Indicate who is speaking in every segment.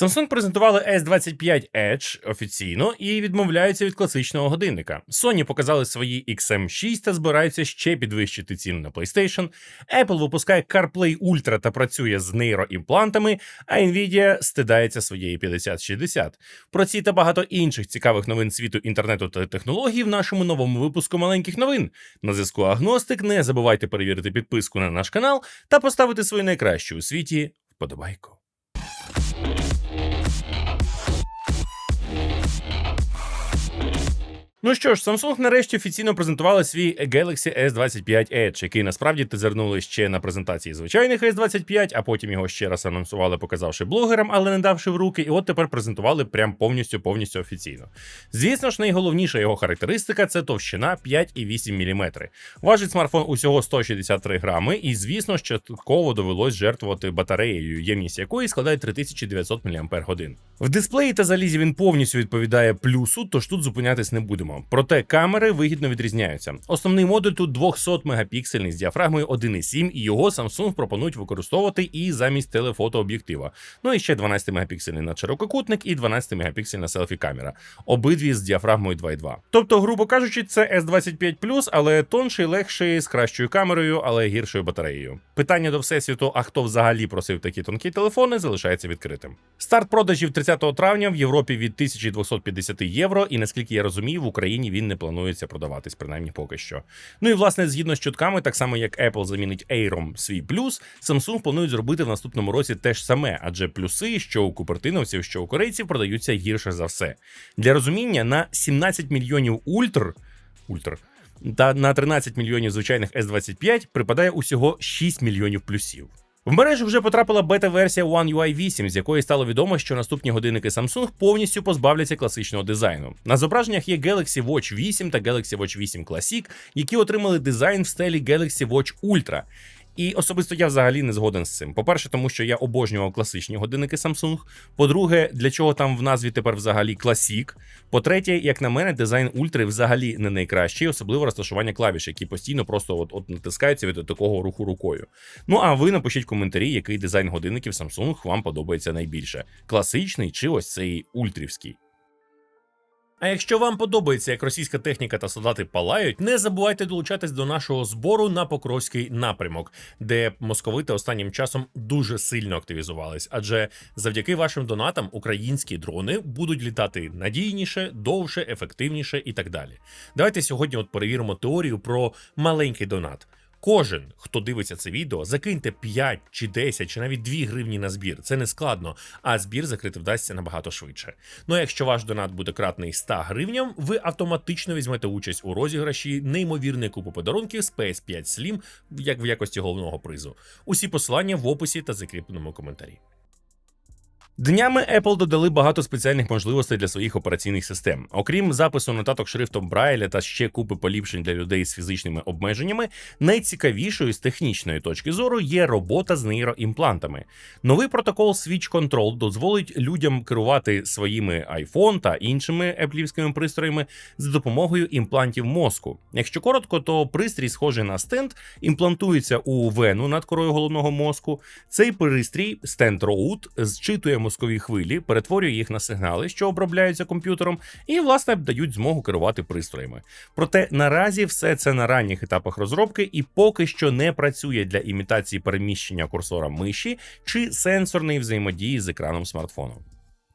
Speaker 1: Samsung презентували S25 Edge офіційно і відмовляються від класичного годинника. Sony показали свої XM6 та збираються ще підвищити ціну на PlayStation. Apple випускає CarPlay Ultra та працює з нейроімплантами, а Nvidia стидається своєї 5060. Про ці та багато інших цікавих новин світу інтернету та технологій в нашому новому випуску маленьких новин. На зв'язку Агностик. Не забувайте перевірити підписку на наш канал та поставити свою найкращу у світі вподобайку. Ну що ж, Samsung нарешті офіційно презентували свій Galaxy S25 Edge, який насправді тизернули ще на презентації звичайних S25, а потім його ще раз анонсували, показавши блогерам, але не давши в руки. І от тепер презентували прям повністю повністю офіційно. Звісно ж, найголовніша його характеристика це товщина 5,8 мм. Важить смартфон усього 163 грами, і звісно ж, частково довелось жертвувати батареєю, ємність якої складає 3900 мАч. В дисплеї та залізі він повністю відповідає плюсу, тож тут зупинятись не будемо. Проте камери вигідно відрізняються. Основний модуль тут 200 мегапіксельний з діафрагмою 1,7, і його Samsung пропонують використовувати і замість телефотооб'єктива. Ну і ще 12 мегапіксельний на ширококутник і 12 мегапіксельна селфі-камера. Обидві з діафрагмою 2,2. Тобто, грубо кажучи, це S25 але тонший, легший, з кращою камерою, але гіршою батареєю. Питання до всесвіту, а хто взагалі просив такі тонкі телефони, залишається відкритим. Старт продажів 30 травня в Європі від 1250 євро, і наскільки я розумію, в Україні він не планується продаватись, принаймні поки що. Ну і власне, згідно з чутками, так само як Apple замінить Aerom свій плюс, Samsung планують зробити в наступному році те ж саме, адже плюси, що у купертиновців, що у корейців, продаються гірше за все. Для розуміння на 17 мільйонів ультр ультр. Та на 13 мільйонів звичайних S25 припадає усього 6 мільйонів плюсів. В мережу вже потрапила бета-версія One UI 8, з якої стало відомо, що наступні годинники Samsung повністю позбавляться класичного дизайну. На зображеннях є Galaxy Watch 8 та Galaxy Watch 8 Classic, які отримали дизайн в стилі Galaxy Watch Ultra. І особисто я взагалі не згоден з цим. По-перше, тому що я обожнював класичні годинники Samsung. По-друге, для чого там в назві тепер взагалі класік. По-третє, як на мене, дизайн ультри взагалі не найкращий, особливо розташування клавіш, які постійно просто от, от натискаються від такого руху рукою. Ну а ви напишіть в коментарі, який дизайн годинників Samsung вам подобається найбільше: класичний чи ось цей ультрівський. А якщо вам подобається, як російська техніка та солдати палають, не забувайте долучатись до нашого збору на Покровський напрямок, де московити останнім часом дуже сильно активізувались. Адже завдяки вашим донатам українські дрони будуть літати надійніше, довше, ефективніше і так далі. Давайте сьогодні от перевіримо теорію про маленький донат. Кожен, хто дивиться це відео, закиньте 5 чи 10 чи навіть 2 гривні на збір. Це не складно, а збір закрити вдасться набагато швидше. Ну а якщо ваш донат буде кратний 100 гривням, ви автоматично візьмете участь у розіграші неймовірної купи подарунків з PS5 Slim, як в якості головного призу. Усі посилання в описі та закріпленому коментарі. Днями Apple додали багато спеціальних можливостей для своїх операційних систем. Окрім запису нотаток шрифтом Брайля та ще купи поліпшень для людей з фізичними обмеженнями, найцікавішою з технічної точки зору є робота з нейроімплантами. Новий протокол Switch Control дозволить людям керувати своїми iPhone та іншими еплівськими пристроями за допомогою імплантів мозку. Якщо коротко, то пристрій, схожий на стенд, імплантується у вену над корою головного мозку. Цей пристрій Stent Road зчитує мозкові хвилі, перетворює їх на сигнали, що обробляються комп'ютером, і, власне, дають змогу керувати пристроями. Проте наразі все це на ранніх етапах розробки і поки що не працює для імітації переміщення курсора миші чи сенсорної взаємодії з екраном смартфону.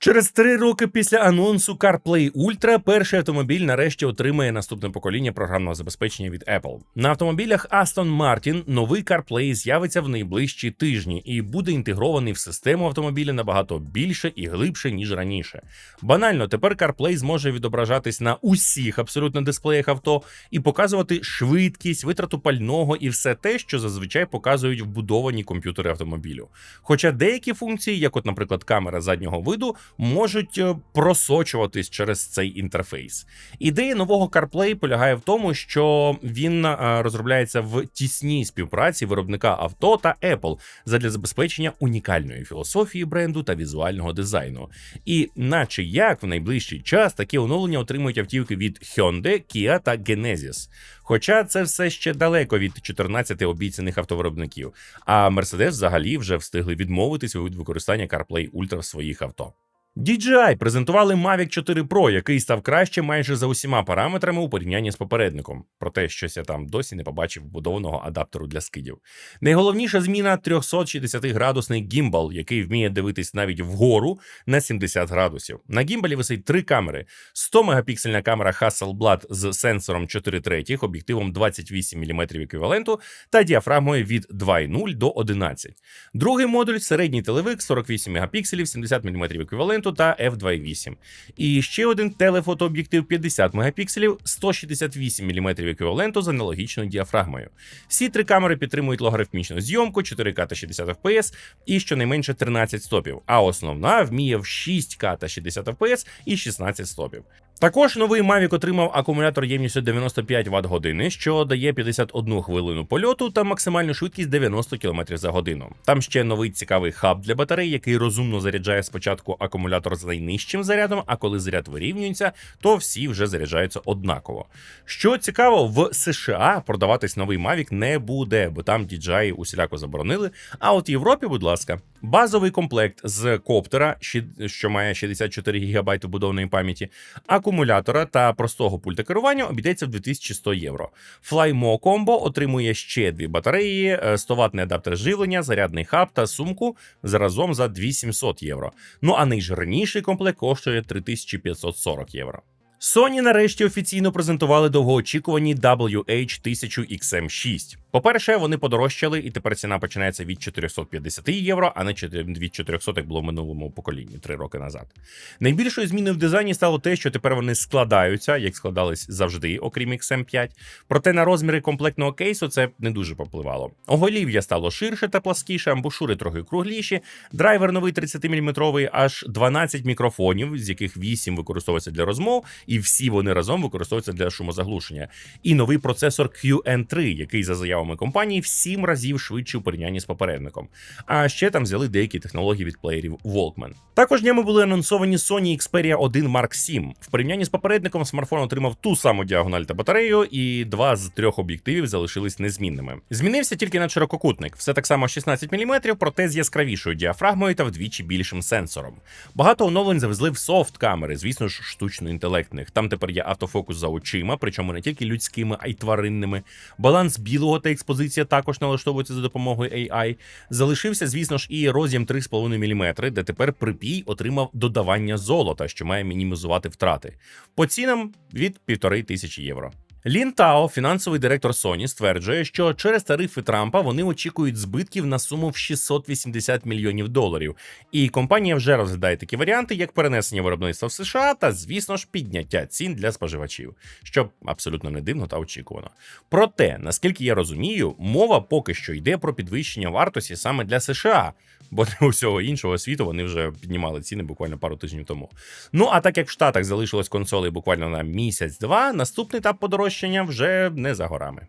Speaker 1: Через три роки після анонсу CarPlay Ultra перший автомобіль нарешті отримає наступне покоління програмного забезпечення від Apple. На автомобілях Aston Martin новий CarPlay з'явиться в найближчі тижні і буде інтегрований в систему автомобіля набагато більше і глибше ніж раніше. Банально, тепер CarPlay зможе відображатись на усіх абсолютно дисплеях авто і показувати швидкість, витрату пального і все те, що зазвичай показують вбудовані комп'ютери автомобілю. Хоча деякі функції, як, от, наприклад, камера заднього виду можуть е, просочуватись через цей інтерфейс. Ідея нового CarPlay полягає в тому, що він е, розробляється в тісній співпраці виробника авто та Apple задля забезпечення унікальної філософії бренду та візуального дизайну. І, наче як в найближчий час, такі оновлення отримують автівки від Hyundai, Kia та Genesis. Хоча це все ще далеко від 14 обіцяних автовиробників. А Mercedes взагалі вже встигли відмовитися від використання CarPlay Ultra в своїх авто. DJI презентували Mavic 4 Pro, який став краще майже за усіма параметрами у порівнянні з попередником. Проте щось я там досі не побачив вбудованого адаптеру для скидів. Найголовніша зміна 360-градусний гімбал, який вміє дивитись навіть вгору на 70 градусів. На гімбалі висить три камери: 100 мегапіксельна камера Hasselblad з сенсором 4 третіх, об'єктивом 28 мм еквіваленту та діафрагмою від 2,0 до 11. Другий модуль середній телевик 48 мегапікселів, 70 мм еквіваленту та f2.8. І ще один телефотооб'єктив 50 мегапікселів, 168 мм еквіваленту з аналогічною діафрагмою. Всі три камери підтримують логарифмічну зйомку, 4К та 60 FPS і щонайменше 13 стопів. А основна вміє в 6К та 60 FPS і 16 стопів. Також новий Mavic отримав акумулятор ємністю 95 Вт години, що дає 51 хвилину польоту та максимальну швидкість 90 км за годину. Там ще новий цікавий хаб для батарей, який розумно заряджає спочатку акумулятор з найнижчим зарядом, а коли заряд вирівнюється, то всі вже заряджаються однаково. Що цікаво, в США продаватись новий Mavic не буде, бо там DJI усіляко заборонили. А от Європі, будь ласка, базовий комплект з коптера, що має 64 ГБ вбудованої пам'яті, акумулятора та простого пульта керування обійдеться в 2100 євро. Flymo Combo отримує ще дві батареї, 100 ватний адаптер живлення, зарядний хаб та сумку заразом за 2700 євро. Ну а найжирніший комплект коштує 3540 євро. Sony нарешті офіційно презентували довгоочікувані WH-1000XM6. По-перше, вони подорожчали, і тепер ціна починається від 450 євро, а не від 400, як було в минулому поколінні, три роки назад. Найбільшою зміною в дизайні стало те, що тепер вони складаються, як складались завжди, окрім XM5. Проте на розміри комплектного кейсу це не дуже попливало. Оголів'я стало ширше та пласкіше, амбушури трохи кругліші. Драйвер новий 30-мм, аж 12 мікрофонів, з яких 8 використовується для розмов, і всі вони разом використовуються для шумозаглушення. І новий процесор QN3, який за заявами компанії в 7 разів швидший у порівнянні з попередником. А ще там взяли деякі технології від плеєрів Walkman. Також днями були анонсовані Sony Xperia 1 Mark 7. В порівнянні з попередником смартфон отримав ту саму діагональ та батарею, і два з трьох об'єктивів залишились незмінними. Змінився тільки на ширококутник, все так само 16 мм, проте з яскравішою діафрагмою та вдвічі більшим сенсором. Багато оновлень завезли в софт камери, звісно ж, штучно-інтелектних. Там тепер є автофокус за очима, причому не тільки людськими, а й тваринними. Баланс білого та експозиція також налаштовується за допомогою AI. Залишився, звісно ж, і роз'єм 3,5 мм, де тепер припій отримав додавання золота, що має мінімізувати втрати. По цінам від півтори тисячі євро. Лін Тао, фінансовий директор Sony, стверджує, що через тарифи Трампа вони очікують збитків на суму в 680 мільйонів доларів. І компанія вже розглядає такі варіанти, як перенесення виробництва в США та, звісно ж, підняття цін для споживачів, що абсолютно не дивно та очікувано. Проте, наскільки я розумію, мова поки що йде про підвищення вартості саме для США, бо для усього іншого світу вони вже піднімали ціни буквально пару тижнів тому. Ну а так як в Штатах залишилось консолей буквально на місяць-два, наступний етап подорожчання вже не за горами.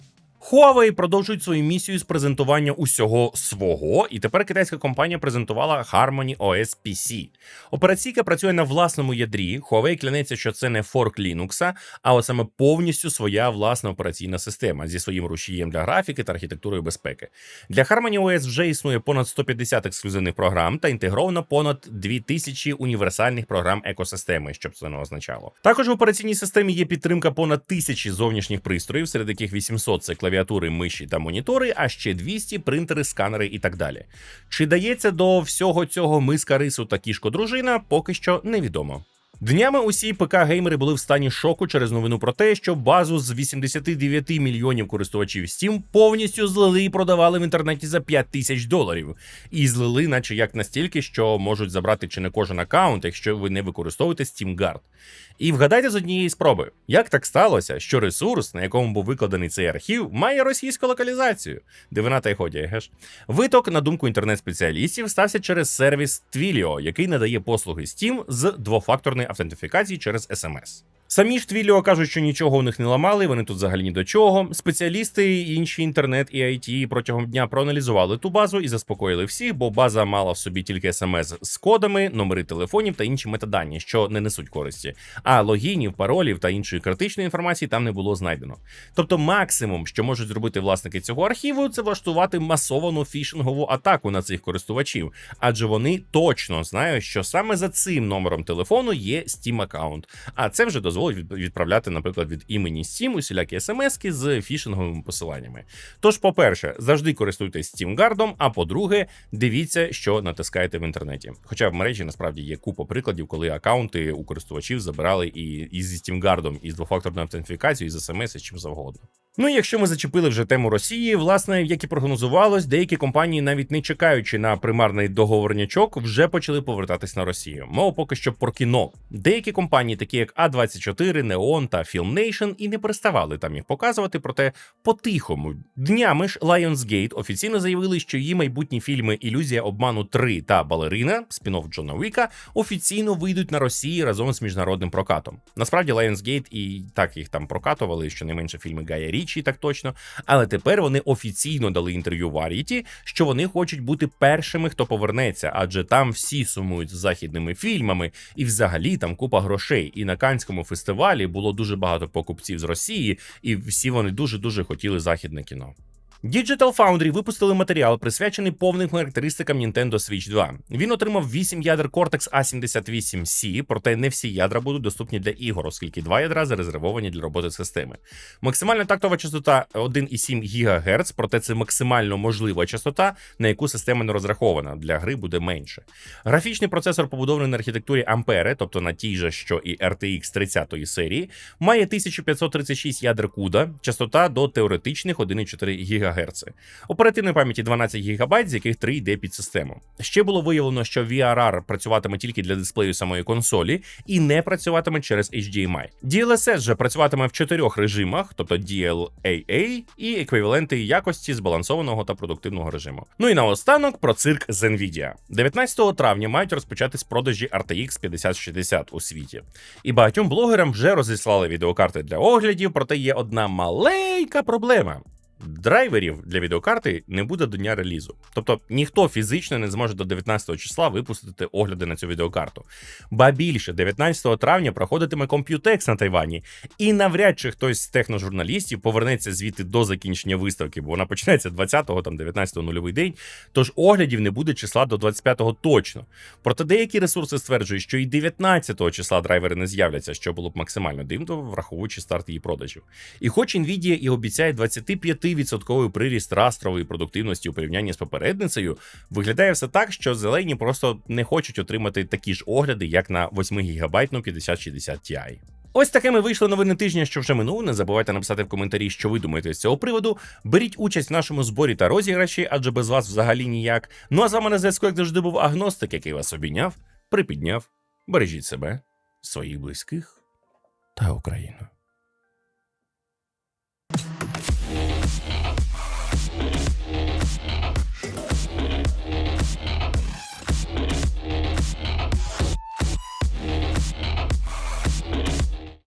Speaker 1: Huawei продовжують свою місію з презентування усього свого, і тепер китайська компанія презентувала Harmony OS PC. Операційка працює на власному ядрі. Huawei клянеться, що це не форк Linux, а саме повністю своя власна операційна система зі своїм рушієм для графіки та архітектурою безпеки. Для Harmony OS вже існує понад 150 ексклюзивних програм та інтегровано понад 2000 універсальних програм екосистеми, щоб це не означало. Також в операційній системі є підтримка понад тисячі зовнішніх пристроїв, серед яких 800 – це клавіатури, миші та монітори, а ще 200 – принтери, сканери і так далі. Чи дається до всього цього миска рису та кішко дружина, поки що невідомо. Днями усі ПК-геймери були в стані шоку через новину про те, що базу з 89 мільйонів користувачів Steam повністю злили і продавали в інтернеті за 5 тисяч доларів. І злили, наче як настільки, що можуть забрати чи не кожен аккаунт, якщо ви не використовуєте Steam Guard. І вгадайте з однієї спроби, як так сталося, що ресурс, на якому був викладений цей архів, має російську локалізацію. Дивина та й ході, еге ж. Виток, на думку інтернет-спеціалістів, стався через сервіс Twilio, який надає послуги Steam з двофакторної автентифікації через SMS. Самі ж Twilio кажуть, що нічого у них не ламали, вони тут взагалі ні до чого. Спеціалісти інші інтернет і IT протягом дня проаналізували ту базу і заспокоїли всіх, бо база мала в собі тільки смс з кодами, номери телефонів та інші метадані, що не несуть користі. А логінів, паролів та іншої критичної інформації там не було знайдено. Тобто, максимум, що можуть зробити власники цього архіву, це влаштувати масовану фішингову атаку на цих користувачів, адже вони точно знають, що саме за цим номером телефону є Steam аккаунт. А це вже дозволить від- відправляти, наприклад, від імені Steam усілякі смски з фішинговими посиланнями. Тож, по-перше, завжди користуйтесь Steam Guard, а по-друге, дивіться, що натискаєте в інтернеті. Хоча в мережі насправді є купа прикладів, коли аккаунти у користувачів забирали і, і зі Steam Guard, і з двофакторною автентифікацією, і з смс, і чим завгодно. Ну і якщо ми зачепили вже тему Росії, власне, як і прогнозувалось, деякі компанії, навіть не чекаючи на примарний договорнячок, вже почали повертатись на Росію. Мова поки що про кіно. Деякі компанії, такі як А24, Neon та Filmation, і не переставали там їх показувати, проте по-тихому. Днями ж Lionsgate офіційно заявили, що її майбутні фільми Ілюзія обману 3 та Балерина, спін-офф Джона Уіка, офіційно вийдуть на Росії разом з міжнародним прокатом. Насправді Lionsgate і так їх там прокатували, щонайменше фільми Гая Річі, так точно. Але тепер вони офіційно дали інтерв'ю Варіті, що вони хочуть бути першими, хто повернеться, адже там всі сумують з західними фільмами, і взагалі там купа грошей. І на Канському фестивалі було дуже багато покупців з Росії, і всі вони дуже дуже хотіли західне кіно. Digital Foundry випустили матеріал, присвячений повним характеристикам Nintendo Switch 2. Він отримав 8 ядер Cortex A78C, проте не всі ядра будуть доступні для ігор, оскільки два ядра зарезервовані для роботи системи. Максимальна тактова частота 1,7 ГГц, проте це максимально можлива частота, на яку система не розрахована. Для гри буде менше. Графічний процесор побудований на архітектурі Ampere, тобто на тій же, що і RTX 30 серії, має 1536 ядер CUDA, частота до теоретичних 1,4 ГГц. Оперативної пам'яті 12 ГБ, з яких 3 йде під систему. Ще було виявлено, що VRR працюватиме тільки для дисплею самої консолі і не працюватиме через HDMI. DLSS же працюватиме в чотирьох режимах, тобто DLAA і еквіваленти якості збалансованого та продуктивного режиму. Ну і наостанок про цирк з Nvidia. 19 травня мають розпочатись продажі RTX 5060 у світі. І багатьом блогерам вже розіслали відеокарти для оглядів, проте є одна маленька проблема. Драйверів для відеокарти не буде до дня релізу. Тобто ніхто фізично не зможе до 19 числа випустити огляди на цю відеокарту. Ба більше, 19 травня проходитиме Computex на Тайвані, і навряд чи хтось з техножурналістів повернеться звідти до закінчення виставки, бо вона почнеться 20-го, там 19-го нульовий день. Тож оглядів не буде числа до 25-го точно. Проте деякі ресурси стверджують, що і 19-го числа драйвери не з'являться, що було б максимально дивно, враховуючи старт її продажів. І хоч Nvidia і обіцяє 25% приріст растрової продуктивності у порівнянні з попередницею, виглядає все так, що зелені просто не хочуть отримати такі ж огляди, як на 8 гігабайтну 5060 Ti. Ось такими вийшли новини тижня, що вже минув. Не забувайте написати в коментарі, що ви думаєте з цього приводу. Беріть участь в нашому зборі та розіграші, адже без вас взагалі ніяк. Ну а з вами на зв'язку, як завжди, був агностик, який вас обійняв, припідняв. Бережіть себе, своїх близьких та Україну.